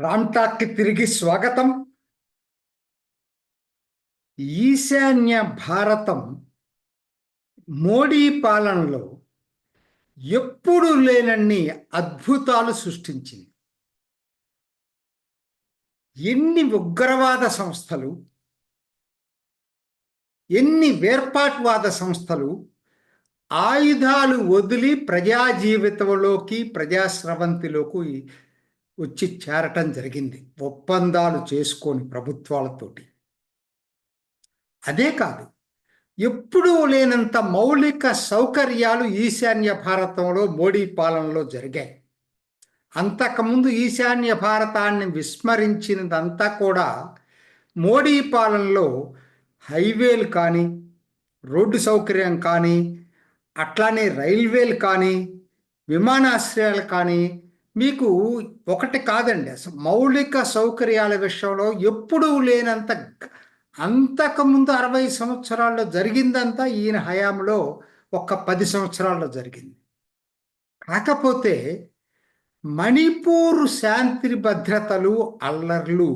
రామ్టాక్కి తిరిగి స్వాగతం. ఈశాన్య భారతం మోడీ పాలనలో ఎప్పుడు లేనన్ని అద్భుతాలు సృష్టించింది. ఎన్ని ఉగ్రవాద సంస్థలు ఎన్ని వేర్పాటువాద సంస్థలు ఆయుధాలు వదిలి ప్రజా జీవితంలోకి ప్రజాస్రవంతిలోకి వచ్చి చేరటం జరిగింది. ఒప్పందాలు చేసుకొని ప్రభుత్వాలతోటి. అదే కాదు ఎప్పుడూ లేనంత మౌలిక సౌకర్యాలు ఈశాన్య భారతంలో మోడీ పాలనలో జరిగాయి. అంతకుముందు ఈశాన్య భారతాన్ని విస్మరించినదంతా కూడా మోడీ పాలనలో హైవేలు కానీ రోడ్డు సౌకర్యం కానీ అట్లానే రైల్వేలు కానీ విమానాశ్రయాలు కానీ మీకు ఒకటి కాదండి. అసలు మౌలిక సౌకర్యాల విషయంలో ఎప్పుడూ లేనంత అంతకుముందు అరవై సంవత్సరాల్లో జరిగిందంతా ఈయన హయాంలో ఒక పది సంవత్సరాల్లో జరిగింది. కాకపోతే మణిపూర్ శాంతి భద్రతలు అల్లర్లు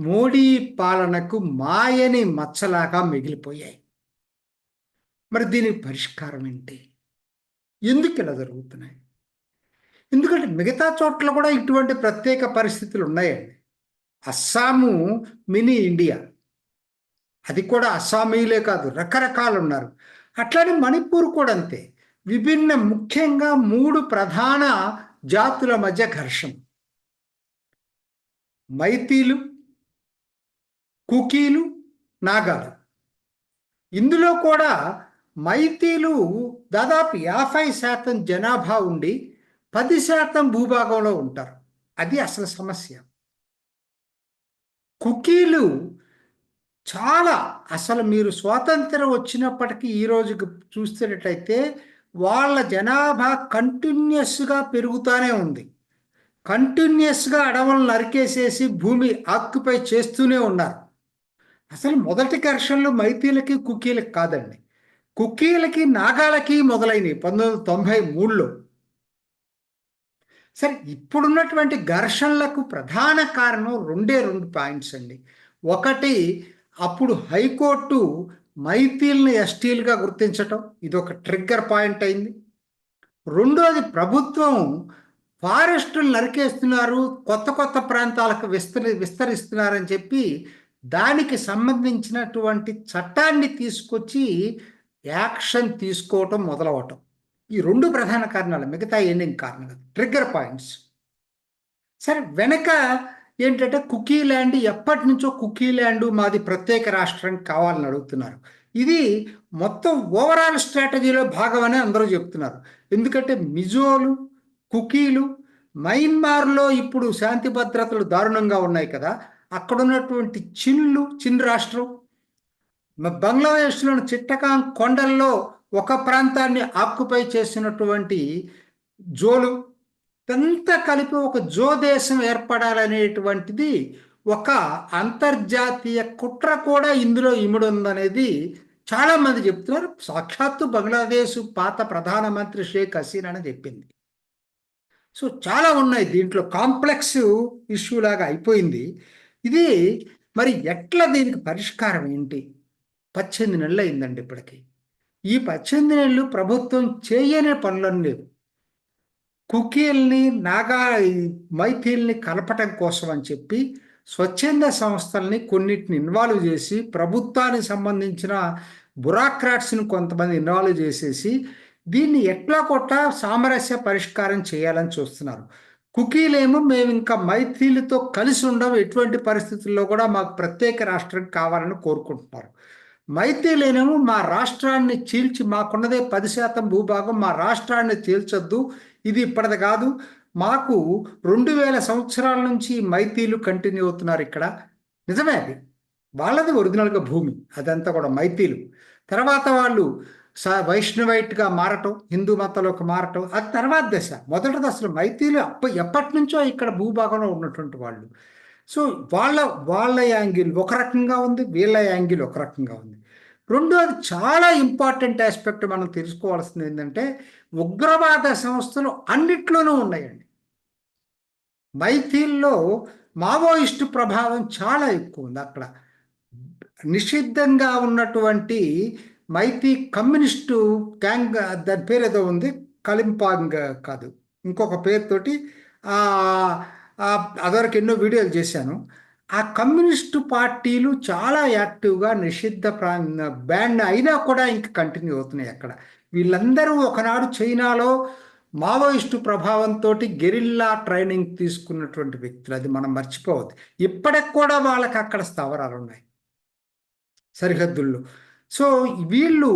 మోడీ పాలనకు మాయని మచ్చలాగా మిగిలిపోయాయి. మరి దీనికి పరిష్కారం ఏంటి? ఎందుకు ఇలా జరుగుతున్నాయి? ఎందుకంటే మిగతా చోట్ల కూడా ఇటువంటి ప్రత్యేక పరిస్థితులు ఉన్నాయండి. Assam mini India. అది కూడా అస్సామీలే కాదు రకరకాలు ఉన్నారు అట్లానే మణిపూర్ కూడా అంతే. విభిన్న ముఖ్యంగా మూడు ప్రధాన జాతుల మధ్య ఘర్షణ. మైతీలు కుకీలు నాగాలు. ఇందులో కూడా మైతీలు దాదాపు యాభై శాతం జనాభా ఉండి పది శాతం భూభాగంలో ఉంటారు. అది అసలు సమస్య. కుకీలు చాలా అసలు మీరు స్వాతంత్రం వచ్చినప్పటికీ ఈ రోజుకి చూస్తున్నట్టయితే వాళ్ళ జనాభా కంటిన్యూస్గా పెరుగుతూనే ఉంది. కంటిన్యూస్గా అడవులను నరికేసేసి భూమి ఆక్యుపై చేస్తూనే ఉన్నారు. అసలు మొదటి ఘర్షణలు మైతీలకి కుకీలకి కాదండి. కుకీలకి నాగాలకి మొదలైనవి. పంతొమ్మిది వందల తొంభై మూడులో సరే ఇప్పుడున్నటువంటి ఘర్షణలకు ప్రధాన కారణం రెండే రెండు పాయింట్స్ అండి. ఒకటి అప్పుడు హైకోర్టు మైథిల్ని ఎస్టీలుగా గుర్తించటం ఇది ఒక ట్రిగ్గర్ పాయింట్ అయింది. రెండోది ప్రభుత్వం ఫారెస్టులు నరికేస్తున్నారు కొత్త కొత్త ప్రాంతాలకు విస్తరి విస్తరిస్తున్నారని చెప్పి దానికి సంబంధించినటువంటి చట్టాన్ని తీసుకొచ్చి యాక్షన్ తీసుకోవటం మొదలవటం. ఈ రెండు ప్రధాన కారణాలు మిగతా ఎండింగ్ కారణాలు? ట్రిగ్గర్ పాయింట్స్ సరే వెనక ఏంటంటే కుకీ ల్యాండ్ ఎప్పటి నుంచో కుకీ ల్యాండ్ మాది ప్రత్యేక రాష్ట్రం కావాలని అడుగుతున్నారు. ఇది మొత్తం ఓవరాల్ స్ట్రాటజీలో భాగమని అందరూ చెప్తున్నారు. ఎందుకంటే మిజోలు కుకీలు మయన్మార్లో ఇప్పుడు శాంతి భద్రతలు దారుణంగా ఉన్నాయి కదా. అక్కడ ఉన్నటువంటి చిన్లు చిన్ రాష్ట్రం బంగ్లాదేశ్లోని చిట్టకాం కొండల్లో ఒక ప్రాంతాన్ని ఆక్యుపై చేసినటువంటి జోలు ఇదంతా కలిపి ఒక జో దేశం ఏర్పడాలనేటువంటిది ఒక అంతర్జాతీయ కుట్ర కూడా ఇందులో ఇముడుందనేది చాలామంది చెప్తున్నారు. సాక్షాత్తు బంగ్లాదేశ్ పాత ప్రధానమంత్రి షేక్ హసీనా అని చెప్పింది. సో చాలా ఉన్నాయి. దీంట్లో కాంప్లెక్స్ ఇష్యూ లాగా అయిపోయింది. ఇది మరి ఎట్లా దీనికి పరిష్కారం ఏంటి? పద్దెనిమిది నెలలు అయిందండి ఇప్పటికి. ఈ పద్దెనిమిది నెలలు ప్రభుత్వం చేయని పనులను లేవు. కుకీల్ని నాగా మైథీల్ని కలపటం కోసం అని చెప్పి స్వచ్ఛంద సంస్థల్ని కొన్నిటిని ఇన్వాల్వ్ చేసి ప్రభుత్వానికి సంబంధించిన బురాక్రాట్స్ని కొంతమంది ఇన్వాల్వ్ చేసేసి దీన్ని ఎట్లా కొట్ట సామరస్య పరిష్కారం చేయాలని చూస్తున్నారు. కుకీలేమో మేము ఇంకా మైథీలతో కలిసి ఉండడం ఎటువంటి పరిస్థితుల్లో కూడా మాకు ప్రత్యేక రాష్ట్రం కావాలని కోరుకుంటున్నారు. మైథీలేనేమో మా రాష్ట్రాన్ని చీల్చి మాకున్నదే పది శాతం భూభాగం మా రాష్ట్రాన్ని చీల్చొద్దు ఇది ఇప్పటిది కాదు. మాకు రెండు వేల సంవత్సరాల నుంచి మైతీలు కంటిన్యూ అవుతున్నారు ఇక్కడ. నిజమే అది. వాళ్ళది ఒరిజినల్గా భూమి. అదంతా కూడా మైతీలు తర్వాత వాళ్ళు స వైష్ణవైట్గా మారటం హిందూ మతంలోకి మారటం అది తర్వాత దశ. మొదటి దశలో మైతీలు అప్ప ఎప్పటి నుంచో ఇక్కడ భూభాగంలో ఉన్నటువంటి వాళ్ళు. సో వాళ్ళ వాళ్ళ యాంగిల్ ఒక రకంగా ఉంది వీళ్ళ యాంగిల్ ఒక రకంగా ఉంది. రెండోది చాలా ఇంపార్టెంట్ ఆస్పెక్ట్ మనం తెలుసుకోవాల్సింది ఏంటంటే ఉగ్రవాద సంస్థలు అన్నిట్లోనూ ఉన్నాయండి. మైథిల్లో మావోయిస్టు ప్రభావం చాలా ఎక్కువ ఉంది అక్కడ. నిషిద్ధంగా ఉన్నటువంటి మైతి కమ్యూనిస్టు గ్యాంగ్ దాని పేరు ఏదో ఉంది కలింపాంగ్ కాదు. ఇంకొక పేరుతోటి అదివరకు ఎన్నో వీడియోలు చేశాను. ఆ కమ్యూనిస్టు పార్టీలు చాలా యాక్టివ్గా నిషిద్ధ ప్రా బ్యాండ్ అయినా కూడా ఇంకా కంటిన్యూ అవుతున్నాయి అక్కడ. వీళ్ళందరూ ఒకనాడు చైనాలో మావోయిస్టు ప్రభావంతో గెరిల్లా ట్రైనింగ్ తీసుకున్నటువంటి వ్యక్తులు. అది మనం మర్చిపోవద్దు. ఇప్పటికి కూడా వాళ్ళకి అక్కడ స్థావరాలు ఉన్నాయి. సరిహద్దుల్లో. సో వీళ్ళు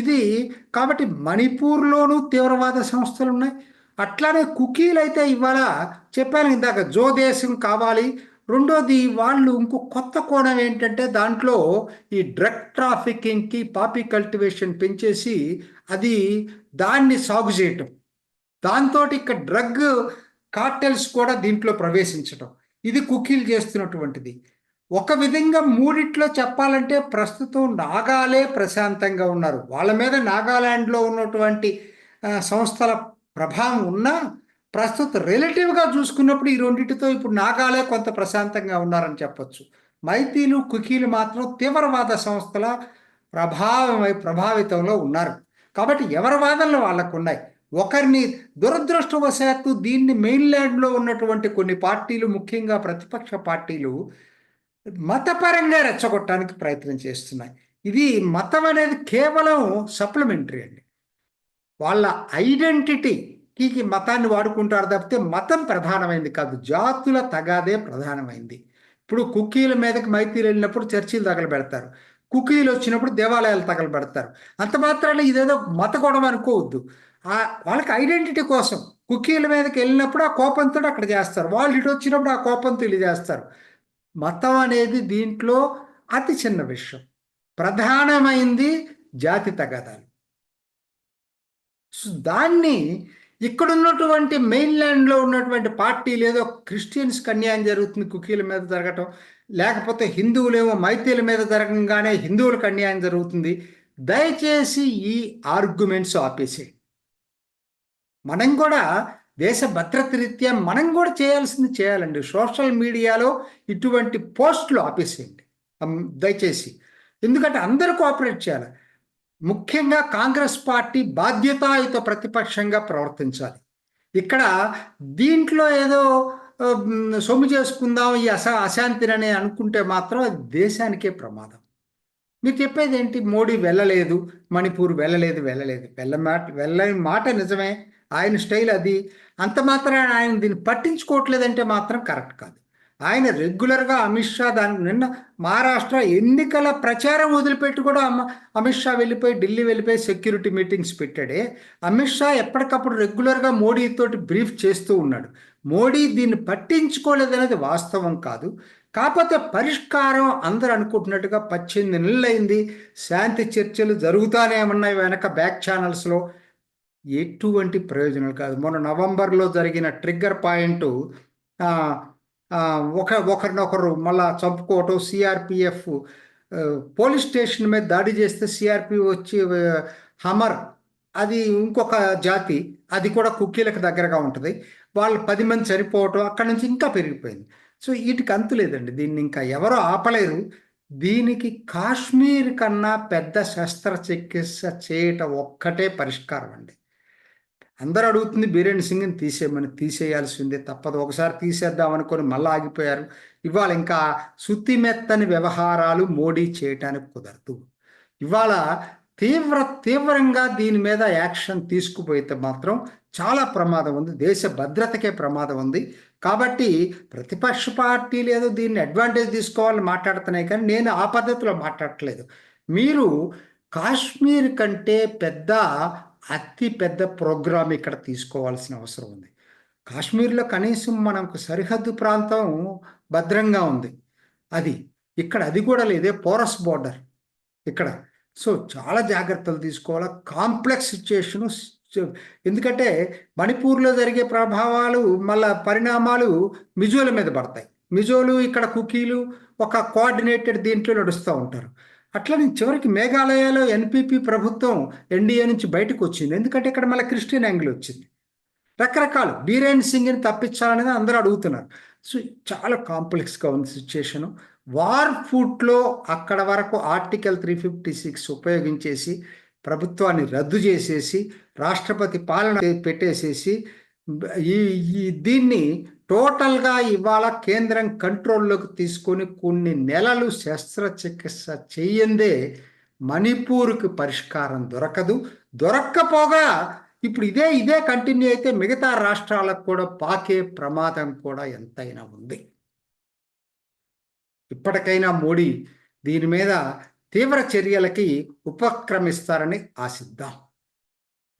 ఇది కాబట్టి మణిపూర్లోనూ తీవ్రవాద సంస్థలు ఉన్నాయి. అట్లానే కుకీలు అయితే ఇవాళ చెప్పాను ఇందాక జో దేశం కావాలి. రెండోది వాళ్ళు ఇంకో కొత్త కోణం ఏంటంటే దాంట్లో ఈ డ్రగ్ ట్రాఫికింగ్కి పాపీ కల్టివేషన్ పెంచేసి అది దాన్ని సాగు చేయటం. దాంతో ఇక్కడ డ్రగ్ కార్టెల్స్ కూడా దీంట్లో ప్రవేశించటం. ఇది కుకీలు చేస్తున్నటువంటిది. ఒక విధంగా మూడిట్లో చెప్పాలంటే ప్రస్తుతం నాగాలే ప్రశాంతంగా ఉన్నారు. వాళ్ళ మీద నాగాలాండ్లో ఉన్నటువంటి సంస్థల ప్రభావం ఉన్నా ప్రస్తుతం రిలేటివ్గా చూసుకున్నప్పుడు ఈ రెండింటితో ఇప్పుడు నాగాలే కొంత ప్రశాంతంగా ఉన్నారని చెప్పొచ్చు. మైతీలు కుకీలు మాత్రం తీవ్రవాద సంస్థల ప్రభావమై ప్రభావితంలో ఉన్నారు. కాబట్టి ఎవరి వాదనలు వాళ్ళకు ఉన్నాయి? ఒకరిని దురదృష్టవశాత్తు దీన్ని మెయిన్లాండ్లో ఉన్నటువంటి కొన్ని పార్టీలు ముఖ్యంగా ప్రతిపక్ష పార్టీలు మతపరంగా రెచ్చగొట్టడానికి ప్రయత్నం చేస్తున్నాయి. ఇది మతం అనేది కేవలం సప్లిమెంటరీ అండి. వాళ్ళ ఐడెంటిటీకి మతాన్ని వాడుకుంటారు తప్పితే మతం ప్రధానమైంది కాదు జాతుల తగాదే ప్రధానమైంది. ఇప్పుడు కుక్కీల మీదకి మైతీలు వెళ్ళినప్పుడు చర్చిలు తగలబెడతారు. కుక్కీలు వచ్చినప్పుడు దేవాలయాలు తగలబెడతారు. అంత మాత్రాన ఇదేదో మత గొడవ అనుకోవద్దు. వాళ్ళకి ఐడెంటిటీ కోసం కుక్కీల మీదకి వెళ్ళినప్పుడు ఆ కోపంతో అక్కడ చేస్తారు. వాళ్ళు ఇటు వచ్చినప్పుడు ఆ కోపంతో ఇల్లు చేస్తారు. మతం అనేది దీంట్లో అతి చిన్న విషయం. ప్రధానమైంది జాతి తగాదాలు. సో దాన్ని ఇక్కడ ఉన్నటువంటి మెయిన్లాండ్లో ఉన్నటువంటి పార్టీలు ఏదో క్రిస్టియన్స్కి అన్యాయం జరుగుతుంది కుకీల మీద జరగటం లేకపోతే హిందువులేమో మైతీల మీద జరగంగానే హిందువులకు అన్యాయం జరుగుతుంది. దయచేసి ఈ ఆర్గ్యుమెంట్స్ ఆపేసే మనం కూడా దేశ భద్రత రీత్యా మనం కూడా చేయాల్సింది చేయాలండి. సోషల్ మీడియాలో ఇటువంటి పోస్టులు ఆపేసేయండి. దయచేసి. ఎందుకంటే అందరూ కోఆపరేట్ చేయాలి. ముఖ్యంగా కాంగ్రెస్ పార్టీ బాధ్యతాయుత ప్రతిపక్షంగా ప్రవర్తించాలి. ఇక్కడ దీంట్లో ఏదో సొమ్ము చేసుకుందాం ఈ అశా అశాంతిని అనుకుంటే మాత్రం అది దేశానికే ప్రమాదం. మీరు చెప్పేది ఏంటి? మోడీ వెళ్ళలేదు మణిపూర్ వెళ్ళలేదు వెళ్ళలేదు. వెళ్ళ మాట వెళ్ళని మాట నిజమే ఆయన స్టైల్ అది. అంత మాత్రం ఆయన దీన్ని పట్టించుకోవట్లేదంటే మాత్రం కరెక్ట్ కాదు. ఆయన రెగ్యులర్గా అమిత్ షా దాని నిన్న మహారాష్ట్ర ఎన్నికల ప్రచారం వదిలిపెట్టి కూడా అమిత్ షా వెళ్ళిపోయి ఢిల్లీ వెళ్ళిపోయి సెక్యూరిటీ మీటింగ్స్ పెట్టాడే. అమిత్ షా ఎప్పటికప్పుడు రెగ్యులర్గా మోడీతోటి బ్రీఫ్ చేస్తూ ఉన్నాడు. మోడీ దీన్ని పట్టించుకోలేదనేది వాస్తవం కాదు. కాకపోతే పరిష్కారం అందరూ అనుకుంటున్నట్టుగా పద్దెనిమిది నెలలైంది. శాంతి చర్చలు జరుగుతానే ఉన్నాయి వెనక బ్యాక్ ఛానల్స్లో ఎటువంటి ప్రయోజనాలు కాదు. మొన్న నవంబర్లో జరిగిన ట్రిగ్గర్ పాయింట్ ఒక ఒకరినొకరు మళ్ళా చంపుకోవటం సిఆర్పిఎఫ్ పోలీస్ స్టేషన్ మీద దాడి చేస్తే సిఆర్పి వచ్చి హమర్ అది ఇంకొక జాతి అది కూడా కుక్కీలకు దగ్గరగా ఉంటుంది. వాళ్ళు పది మంది చనిపోవటం అక్కడ నుంచి ఇంకా పెరిగిపోయింది. సో వీటికి అంతు లేదండి. దీన్ని ఇంకా ఎవరో ఆపలేరు. దీనికి కాశ్మీర్ కన్నా పెద్ద శస్త్రచికిత్స చేయటం ఒక్కటే పరిష్కారం అండి. అందరూ అడుగుతుంది బీరేన్ సింగ్ని తీసేయమని తీసేయాల్సిందే తప్పదు. ఒకసారి తీసేద్దాం అనుకొని మళ్ళీ ఆగిపోయారు. ఇవాళ ఇంకా సుత్తి మెత్తని వ్యవహారాలు మోడీ చేయటానికి కుదరదు. ఇవాళ తీవ్ర తీవ్రంగా దీని మీద యాక్షన్ తీసుకుపోయితే మాత్రం చాలా ప్రమాదం ఉంది. దేశ భద్రతకే ప్రమాదం ఉంది. కాబట్టి ప్రతిపక్ష పార్టీలు ఏదో దీన్ని అడ్వాంటేజ్ తీసుకోవాలని మాట్లాడుతున్నాయి కానీ నేను ఆ పద్ధతిలో మాట్లాడట్లేదు. మీరు కాశ్మీర్ కంటే పెద్ద అతి పెద్ద ప్రోగ్రామ్ ఇక్కడ తీసుకోవాల్సిన అవసరం ఉంది. కాశ్మీర్లో కనీసం మనకు సరిహద్దు ప్రాంతం భద్రంగా ఉంది. అది ఇక్కడ అది కూడా లేదే పోరస్ బార్డర్ ఇక్కడ. సో చాలా జాగ్రత్తలు తీసుకోవాలి. కాంప్లెక్స్ సిచ్యుయేషను ఎందుకంటే మణిపూర్లో జరిగే ప్రభావాలు మళ్ళా పరిణామాలు మిజోల మీద పడతాయి. మిజోలు ఇక్కడ కుకీలు ఒక కోఆర్డినేటెడ్ దీంట్లో నడుస్తూ ఉంటారు. అట్లనే చివరికి మేఘాలయలో ఎన్పిపి ప్రభుత్వం ఎన్డీఏ నుంచి బయటకు వచ్చింది. ఎందుకంటే ఇక్కడ మళ్ళీ క్రిస్టియన్ యాంగిల్ వచ్చింది. రకరకాలు బీరేన్ సింగ్ని తప్పించాలనేది అందరూ అడుగుతున్నారు. సో చాలా కాంప్లెక్స్గా ఉంది సిచ్యుయేషను. వార్ ఫుట్లో అక్కడ వరకు ఆర్టికల్ త్రీ ఫిఫ్టీ సిక్స్ ఉపయోగించేసి ప్రభుత్వాన్ని రద్దు చేసేసి రాష్ట్రపతి పాలన పెట్టేసేసి ఈ ఈ దీన్ని టోటల్గా ఇవాళ కేంద్రం కంట్రోల్లోకి తీసుకొని కొన్ని నెలలు శస్త్రచికిత్స చేయందే మణిపూర్కి పరిష్కారం దొరకదు. దొరక్కపోగా ఇప్పుడు ఇదే ఇదే కంటిన్యూ అయితే మిగతా రాష్ట్రాలకు కూడా పాకే ప్రమాదం కూడా ఎంతైనా ఉంది. ఇప్పటికైనా మోడీ దీని మీద తీవ్ర చర్యలకి ఉపక్రమిస్తారని ఆశిద్దాం.